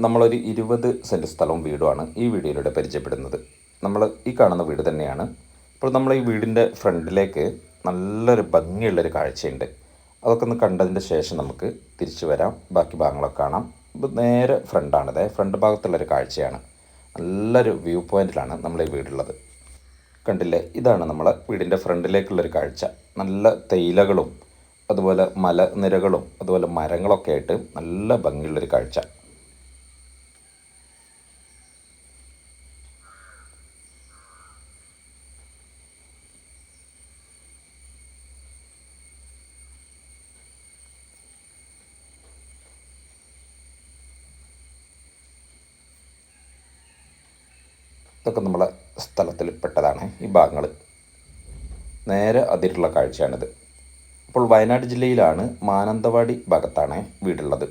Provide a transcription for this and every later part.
നമ്മളൊരു ഇരുപത് സെന്റ് സ്ഥലവും വീടുമാണ് ഈ വീഡിയോയിലൂടെ പരിചയപ്പെടുന്നത്. നമ്മൾ ഈ കാണുന്ന വീട് തന്നെയാണ്. അപ്പോൾ നമ്മൾ ഈ വീടിന്റെ ഫ്രണ്ടിലേക്ക് നല്ലൊരു ഭംഗിയുള്ളൊരു കാഴ്ചയുണ്ട്. അതൊക്കെ ഒന്ന് കണ്ടതിന്റെ ശേഷം നമുക്ക് തിരിച്ചു വരാം. ബാക്കി ഭാഗങ്ങളൊക്കെ കാണാം. ഇത് നേരെ ഫ്രണ്ടാണിത് ഫ്രണ്ട് ഭാഗത്തുള്ളൊരു കാഴ്ചയാണ്. നല്ലൊരു വ്യൂ പോയിന്റിലാണ് നമ്മൾ ഈ വീടുള്ളത്. കണ്ടില്ലേ? ഇതാണ് നമ്മളെ വീടിന്റെ ഫ്രണ്ടിലേക്കുള്ളൊരു കാഴ്ച. നല്ല തേയിലകളും അതുപോലെ മലനിരകളും അതുപോലെ മരങ്ങളൊക്കെ ആയിട്ട് നല്ല ഭംഗിയുള്ളൊരു കാഴ്ച. ഇതൊക്കെ നമ്മളെ സ്ഥലത്തിൽ പെട്ടതാണ് ഈ ഭാഗങ്ങൾ നേരെ അതിരുള്ള കാഴ്ചയാണിത്. അപ്പോൾ വയനാട് ജില്ലയിലാണ് മാനന്തവാടി ഭാഗത്താണ് വീടുള്ളത്.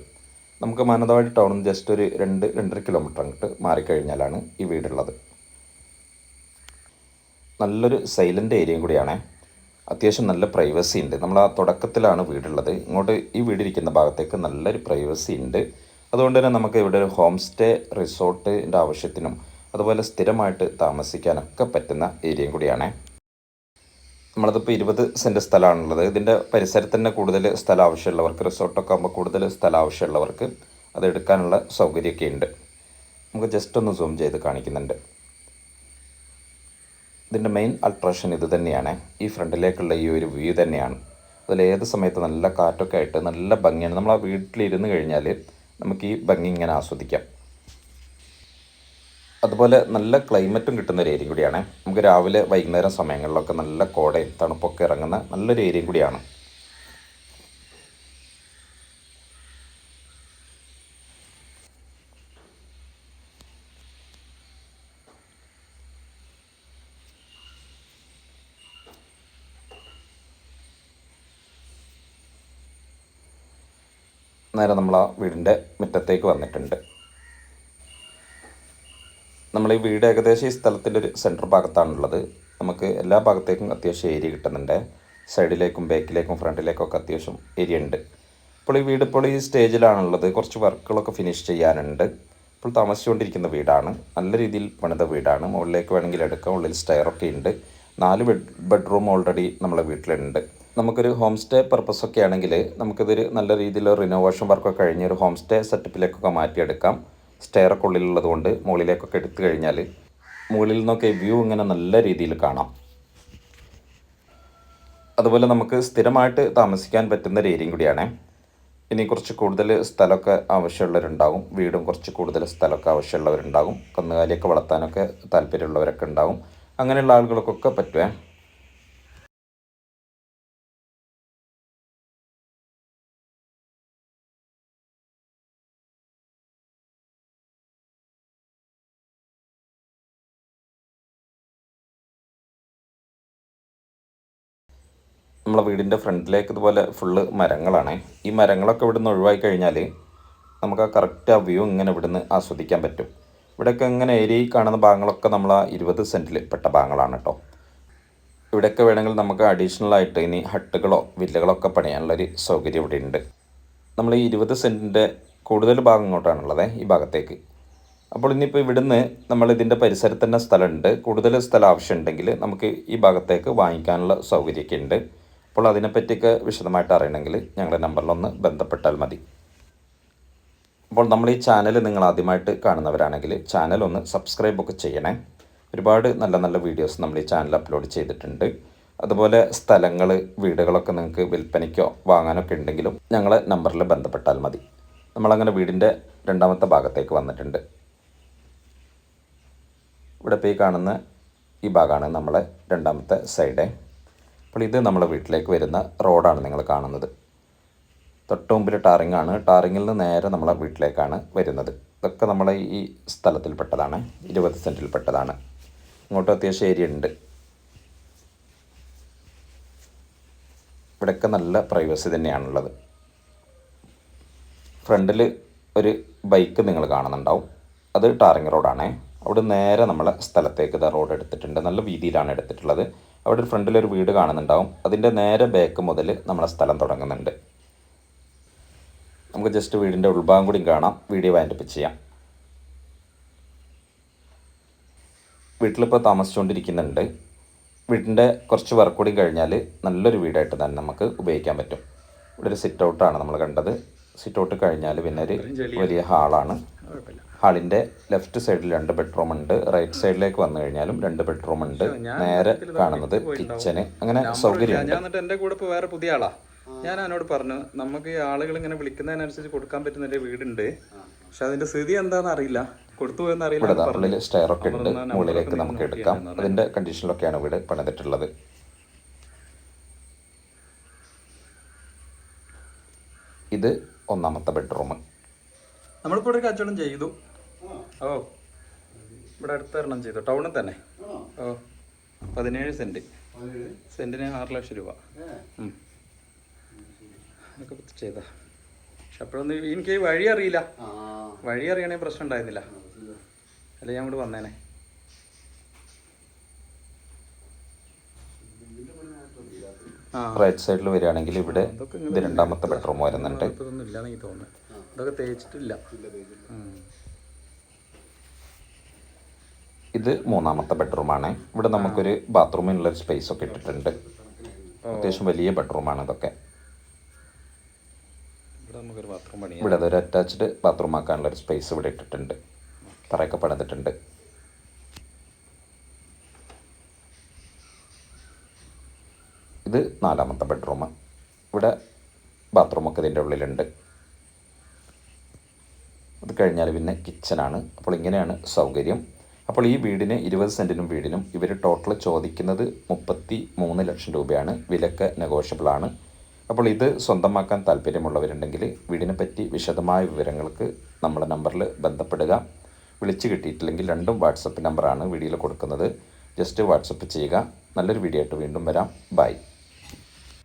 നമുക്ക് മാനന്തവാടി ടൗണിൽ ജസ്റ്റ് ഒരു രണ്ട് രണ്ടര കിലോമീറ്റർ അങ്ങോട്ട് മാറിക്കഴിഞ്ഞാലാണ് ഈ വീടുള്ളത്. നല്ലൊരു സൈലന്റ് ഏരിയയും കൂടിയാണ്. അത്യാവശ്യം നല്ല പ്രൈവസി ഉണ്ട്. നമ്മൾ ആ തുടക്കത്തിലാണ് വീടുള്ളത്. ഇങ്ങോട്ട് ഈ വീടിരിക്കുന്ന ഭാഗത്തേക്ക് നല്ലൊരു പ്രൈവസി ഉണ്ട്. അതുകൊണ്ട് തന്നെ നമുക്ക് ഇവിടെ ഒരു ഹോം സ്റ്റേ റിസോർട്ടിന്റെ ആവശ്യത്തിനും അതുപോലെ സ്ഥിരമായിട്ട് താമസിക്കാനൊക്കെ പറ്റുന്ന ഏരിയയും കൂടിയാണ്. നമ്മളതിപ്പോൾ ഇരുപത് സെന്റ് സ്ഥലമാണുള്ളത്. ഇതിന്റെ പരിസരത്ത് തന്നെ കൂടുതൽ സ്ഥലം ആവശ്യമുള്ളവർക്ക് റിസോർട്ടൊക്കെ ആകുമ്പോൾ കൂടുതൽ സ്ഥലം ആവശ്യമുള്ളവർക്ക് അത് എടുക്കാനുള്ള സൗകര്യമൊക്കെ ഉണ്ട്. നമുക്ക് ജസ്റ്റ് ഒന്ന് സൂം ചെയ്ത് കാണിക്കുന്നുണ്ട്. ഇതിന്റെ മെയിൻ അട്രാക്ഷൻ ഇത് തന്നെയാണ്. ഈ ഫ്രണ്ടിലേക്കുള്ള ഈ ഒരു വ്യൂ തന്നെയാണ്. അതിൽ ഏത് സമയത്ത് നല്ല കാറ്റൊക്കെ ആയിട്ട് നല്ല ഭംഗിയാണ്. നമ്മൾ ആ വീട്ടിലിരുന്ന് കഴിഞ്ഞാൽ നമുക്ക് ഈ ഭംഗി ഇങ്ങനെ ആസ്വദിക്കാം. അതുപോലെ നല്ല ക്ലൈമറ്റും കിട്ടുന്ന ഒരു ഏരിയ കൂടിയാണ്. നമുക്ക് രാവിലെ വൈകുന്നേരം സമയങ്ങളിലൊക്കെ നല്ല കോടയും തണുപ്പൊക്കെ ഇറങ്ങുന്ന നല്ലൊരു ഏരിയ കൂടിയാണ്. നേരെ നമ്മൾ ആ വീടിന്റെ മുറ്റത്തേക്ക് വന്നിട്ടുണ്ട്. നമ്മൾ ഈ വീട് ഏകദേശം ഈ സ്ഥലത്തിന്റെ ഒരു സെന്റർ ഭാഗത്താണുള്ളത്. നമുക്ക് എല്ലാ ഭാഗത്തേക്കും അത്യാവശ്യം ഏരിയ കിട്ടുന്നുണ്ട്. സൈഡിലേക്കും ബാക്കിലേക്കും ഫ്രണ്ടിലേക്കും ഒക്കെ അത്യാവശ്യം ഏരിയ ഉണ്ട്. ഇപ്പോൾ ഈ വീട് ഇപ്പോൾ ഈ സ്റ്റേജിലാണുള്ളത് കുറച്ച് വർക്കുകളൊക്കെ ഫിനിഷ് ചെയ്യാനുണ്ട്. ഇപ്പോൾ താമസിച്ചുകൊണ്ടിരിക്കുന്ന വീടാണ്. നല്ല രീതിയിൽ പണിത വീടാണ്. മുകളിലേക്ക് വേണമെങ്കിൽ എടുക്കാം. ഉള്ളിൽ സ്റ്റെയറൊക്കെ ഉണ്ട്. നാല് ബെഡ് ബെഡ്റൂം ഓൾറെഡി നമ്മളെ വീട്ടിലുണ്ട്. നമുക്കൊരു ഹോം സ്റ്റേ പർപ്പസ് ഒക്കെ ആണെങ്കിൽ നമുക്കിതൊരു നല്ല രീതിയിൽ റിനോവേഷൻ വർക്കൊക്കെ കഴിഞ്ഞ് ഒരു ഹോം സ്റ്റേ സെറ്റപ്പിലേക്കൊക്കെ മാറ്റിയെടുക്കാം. സ്റ്റെയറൊക്കെ ഉള്ളിലുള്ളത് കൊണ്ട് മുകളിലേക്കൊക്കെ എടുത്തു കഴിഞ്ഞാൽ മുകളിൽ നിന്നൊക്കെ വ്യൂ ഇങ്ങനെ നല്ല രീതിയിൽ കാണാം. അതുപോലെ നമുക്ക് സ്ഥിരമായിട്ട് താമസിക്കാൻ പറ്റുന്ന ഒരു ഏരിയയും കൂടിയാണ്. ഇനി കുറച്ച് കൂടുതൽ സ്ഥലമൊക്കെ ആവശ്യമുള്ളവരുണ്ടാകും വീടും കുറച്ച് കൂടുതൽ സ്ഥലമൊക്കെ ആവശ്യമുള്ളവരുണ്ടാകും കന്നുകാലിയൊക്കെ വളർത്താനൊക്കെ താല്പര്യമുള്ളവരൊക്കെ ഉണ്ടാകും അങ്ങനെയുള്ള ആളുകൾക്കൊക്കെ പറ്റുമേ. നമ്മളെ വീടിന്റെ ഫ്രണ്ടിലേക്ക് ഇതുപോലെ ഫുള്ള് മരങ്ങളാണ്. ഈ മരങ്ങളൊക്കെ ഇവിടുന്ന് ഒഴിവായി കഴിഞ്ഞാൽ നമുക്ക് ആ കറക്റ്റ് ആ വ്യൂ ഇങ്ങനെ ഇവിടുന്ന് ആസ്വദിക്കാൻ പറ്റും. ഇവിടെയൊക്കെ ഇങ്ങനെ ഏരിയയിൽ കാണുന്ന ഭാഗങ്ങളൊക്കെ നമ്മൾ ആ ഇരുപത് സെന്റിൽ പെട്ട ഭാഗങ്ങളാണ് കേട്ടോ ഇവിടെയൊക്കെ വേണമെങ്കിൽ നമുക്ക് അഡീഷണൽ ആയിട്ട് ഇനി ഹട്ടുകളോ വില്ലകളോ ഒക്കെ പണിയാനുള്ളൊരു സൗകര്യം ഇവിടെ ഉണ്ട്. നമ്മൾ ഈ ഇരുപത് സെന്റിന്റെ കൂടുതൽ ഭാഗം ഇങ്ങോട്ടാണുള്ളത് ഈ ഭാഗത്തേക്ക്. അപ്പോൾ ഇനിയിപ്പോൾ ഇവിടുന്ന് നമ്മൾ ഇതിന്റെ പരിസരത്ത് തന്നെ സ്ഥലമുണ്ട്. കൂടുതൽ സ്ഥലം ആവശ്യമുണ്ടെങ്കിൽ നമുക്ക് ഈ ഭാഗത്തേക്ക് വാങ്ങിക്കാനുള്ള സൗകര്യമൊക്കെ ഉണ്ട്. അപ്പോൾ അതിനെപ്പറ്റിയൊക്കെ വിശദമായിട്ട് അറിയണമെങ്കിൽ ഞങ്ങളുടെ നമ്പറിലൊന്ന് ബന്ധപ്പെട്ടാൽ മതി. അപ്പോൾ നമ്മൾ ഈ ചാനൽ നിങ്ങൾ ആദ്യമായിട്ട് കാണുന്നവരാണെങ്കിൽ ചാനൽ ഒന്ന് സബ്സ്ക്രൈബ് ഒക്കെ ചെയ്യണേ. ഒരുപാട് നല്ല നല്ല വീഡിയോസ് നമ്മൾ ഈ ചാനൽ അപ്ലോഡ് ചെയ്തിട്ടുണ്ട്. അതുപോലെ സ്ഥലങ്ങൾ വീടുകളൊക്കെ നിങ്ങൾക്ക് വിൽപ്പനയ്ക്കോ വാങ്ങാനൊക്കെ ഉണ്ടെങ്കിലും ഞങ്ങളെ നമ്പറിൽ ബന്ധപ്പെട്ടാൽ മതി. നമ്മളങ്ങനെ വീടിന്റെ രണ്ടാമത്തെ ഭാഗത്തേക്ക് വന്നിട്ടുണ്ട്. ഇവിടെ പോയി കാണുന്ന ഈ ഭാഗമാണ് നമ്മളെ രണ്ടാമത്തെ സൈഡ്. അപ്പോൾ ഇത് നമ്മുടെ വീട്ടിലേക്ക് വരുന്ന റോഡാണ് നിങ്ങൾ കാണുന്നത്. തൊട്ട് മുമ്പിൽ ടാറിംഗ് ആണ് ടാറിങ്ങിൽ നിന്ന് നേരെ നമ്മളെ വീട്ടിലേക്കാണ് വരുന്നത്. ഇതൊക്കെ നമ്മളെ ഈ സ്ഥലത്തിൽപ്പെട്ടതാണ്. ഇരുപത് സെന്റിൽപ്പെട്ടതാണ് ഇങ്ങോട്ട് അത്യാവശ്യം ഏരിയ ഉണ്ട്. ഇവിടെയൊക്കെ നല്ല പ്രൈവസി തന്നെയാണുള്ളത്. ഫ്രണ്ടിൽ ഒരു ബൈക്ക് നിങ്ങൾ കാണുന്നുണ്ടാവും. അത് ടാറിങ് റോഡാണേ. അവിടെ നേരെ നമ്മളെ സ്ഥലത്തേക്ക് ഇതാ റോഡ് എടുത്തിട്ടുണ്ട്. നല്ല വീതിയിലാണ് എടുത്തിട്ടുള്ളത്. അവിടെ ഒരു ഫ്രണ്ടിലൊരു വീട് കാണുന്നുണ്ടാവും. അതിന്റെ നേരെ ബേക്ക് മുതൽ നമ്മളെ സ്ഥലം തുടങ്ങുന്നുണ്ട്. നമുക്ക് ജസ്റ്റ് വീടിന്റെ ഉൾഭാഗം കൂടി കാണാം. വീഡിയോ വൈൻഡപ്പ് ചെയ്യാം. വീട്ടിലിപ്പോൾ താമസിച്ചുകൊണ്ടിരിക്കുന്നുണ്ട്. വീടിന്റെ കുറച്ച് വർക്ക് കൂടി കഴിഞ്ഞാൽ നല്ലൊരു വീടായിട്ട് തന്നെ നമുക്ക് ഉപയോഗിക്കാൻ പറ്റും. ഇവിടെ ഒരു സിറ്റ് ഔട്ടാണ് നമ്മൾ കണ്ടത്. സിറ്റ് ഔട്ട് കഴിഞ്ഞാൽ പിന്നെ ഒരു വലിയ ഹാളാണ് ഹാളിന്റെ ലെഫ്റ്റ് സൈഡിൽ രണ്ട് ബെഡ്റൂം ഉണ്ട്. റൈറ്റ് സൈഡിലേക്ക് വന്നു കഴിഞ്ഞാലും രണ്ട് ബെഡ്റൂം ഉണ്ട്. നേരെ കാണുന്നത് കിച്ചന് അങ്ങനെ സൗകര്യമുണ്ട് ഞാൻ എന്നിട്ട് എന്റെ കൂടെ ഇപ്പോൾ വേറെ പുതിയ ആളാ. ഞാൻ അവനോട് പറഞ്ഞു നമുക്ക് ഈ ആളുകൾ ഇങ്ങനെ വിളിക്കുന്നതിനനുസരിച്ച് കൊടുക്കാൻ പറ്റുന്ന ഒരു വീടുണ്ട്. പക്ഷെ അതിന്റെ സ്ഥിതി എന്താണെന്ന് അറിയില്ല. കൊടുത്തു പോയെന്ന് അറിയില്ല ഉള്ളിൽ സ്റ്റെയർ ഒക്കെ ഉണ്ട്. മുകളിലേക്ക് നമുക്ക് എടുക്കാം. അതിന്റെ കണ്ടീഷനിലൊക്കെയാണ് വീട് പണിതിട്ടുള്ളത്. ഇത് ഒന്നാമത്തെ ബെഡ്റൂം. നമ്മളിപ്പോൾ ഒരു കച്ചവടം ചെയ്തു. ഓ ഇവിടെ അടുത്തൊരെണ്ണം ചെയ്തു. ടൗണിൽ തന്നെ. ഓ പതിനേഴ് സെന്റ്. സെന്റിന് ആറ് ലക്ഷം രൂപ. അതൊക്കെ ചെയ്ത. പക്ഷെ അപ്പോഴൊന്നും എനിക്ക് വഴി അറിയില്ല. വഴി അറിയണേ പ്രശ്നം ഉണ്ടായിരുന്നില്ല. അല്ല ഞാൻ ഇവിടെ വന്നേനെ. റൈറ്റ് സൈഡിൽ വരികയാണെങ്കിൽ ഇവിടെ ഇത് രണ്ടാമത്തെ ബെഡ്റൂം വരുന്നുണ്ട് ഇതൊക്കെ തേച്ചിട്ടില്ല. ഇത് മൂന്നാമത്തെ ബെഡ്റൂമാണ്. ഇവിടെ നമുക്കൊരു ബാത്റൂമിനുള്ളൊരു സ്പേസ് ഒക്കെ ഇട്ടിട്ടുണ്ട്. അത്യാവശ്യം വലിയ ബെഡ്റൂമാണ് ഇതൊക്കെ. ഇവിടെ നമുക്കൊരു ബാത്റൂം പണിയാം. ഇവിടെ അതൊരു അറ്റാച്ച്ഡ് ബാത്റൂം ആക്കാനുള്ള ഒരു സ്പേസ് ഇവിടെ ഇട്ടിട്ടുണ്ട്. തറയൊക്കെ പണിതിട്ടുണ്ട്. ഇത് നാലാമത്തെ ബെഡ്റൂം. ഇവിടെ ബാത്റൂമൊക്കെ ഇതിന്റെ ഉള്ളിലുണ്ട്. അത് കഴിഞ്ഞാൽ പിന്നെ കിച്ചനാണ്. അപ്പോൾ ഇങ്ങനെയാണ് സൗകര്യം. അപ്പോൾ ഈ വീടിന് ഇരുപത് സെന്റിനും വീടിനും ഇവർ ടോട്ടൽ ചോദിക്കുന്നത് മുപ്പത്തി മൂന്ന് ലക്ഷം രൂപയാണ്. വിലക്ക് നെഗോഷ്യബിൾ ആണ്. അപ്പോൾ ഇത് സ്വന്തമാക്കാൻ താല്പര്യമുള്ളവരുണ്ടെങ്കിൽ വീടിനെ പറ്റി വിശദമായ വിവരങ്ങൾക്ക് നമ്മുടെ നമ്പറിൽ ബന്ധപ്പെടുക. വിളിച്ച് കിട്ടിയിട്ടില്ലെങ്കിൽ രണ്ടും വാട്സപ്പ് നമ്പറാണ് വീഡിയോയിൽ കൊടുക്കുന്നത്. ജസ്റ്റ് വാട്സപ്പ് ചെയ്യുക. നല്ലൊരു വീഡിയോ ആയിട്ട് വീണ്ടും വരാം. ബൈ.